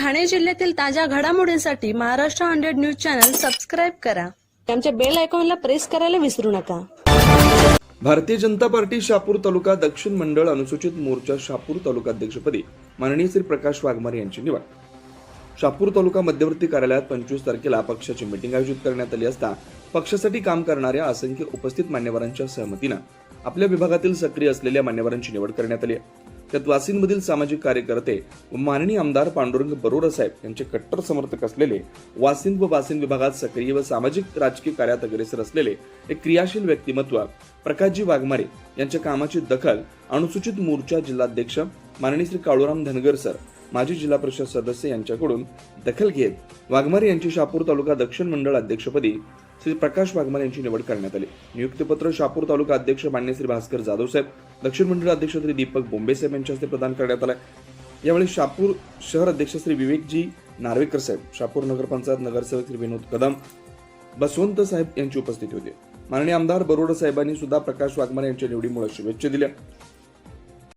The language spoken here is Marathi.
ठाणे जिल्ह्यातील ताज्या घडामोडींसाठी Maharashtra hundred news channel subscribe करा. आमच्या बेल आयकॉनला प्रेस करायला विसरू नका. भारतीय जनता पार्टी शापूर तालुका दक्षिण मंडळ अनुसूचित मोर्चा शापूर तालुका अध्यक्षपदी माननीय श्री प्रकाश वाघमारे यांची निवड. शापूर तालुका मध्यवर्ती कार्यालयात पंचवीस तारखेला पक्षाची मीटिंग आयोजित करण्यात आली असता पक्षासाठी काम करणाऱ्या असंख्य उपस्थित मान्यवरांच्या सहमतीनं आपल्या विभागातील सक्रिय असलेल्या मान्यवरांची निवड करण्यात आली आहे. त्यात वासिनमधील सामाजिक कार्यकर्ते व माननीय आमदार पांडुरंग बरोरा साहेब यांचे कट्टर समर्थक असलेले वासिंद व वासिंद विभागात सक्रिय व सामाजिक राजकीय कार्यात अग्रेसर असलेले एक क्रियाशील व्यक्तिमत्व प्रकाशजी वाघमारे यांच्या कामाची दखल अनुसूचित मोर्चा जिल्हाध्यक्ष माननीय श्री काळूराम धनगर सर माजी जिल्हा परिषद सदस्य यांच्याकडून दखल घेत वाघमारे यांची शापूर तालुका दक्षिण मंडळ अध्यक्षपदी श्री प्रकाश वाघमारे यांची निवड करण्यात आली. नियुक्तीपत्र शापूर तालुका अध्यक्ष मान्य श्री भास्कर जाधव साहेब दक्षिण मंडळ अध्यक्ष श्री दीपक बोंबे साहेब यांच्या हस्ते प्रदान करण्यात आलं यावेळी शापूर शहर अध्यक्ष श्री विवेकजी नार्वेकर साहेब शापूर नगरपंचायत नगरसेवक श्री विनोद कदम बसवंत साहेब यांची उपस्थिती होती. माननीय आमदार बरोडा साहेबांनी सुद्धा प्रकाश वाघमारे यांच्या निवडीमुळे शुभेच्छा दिल्या.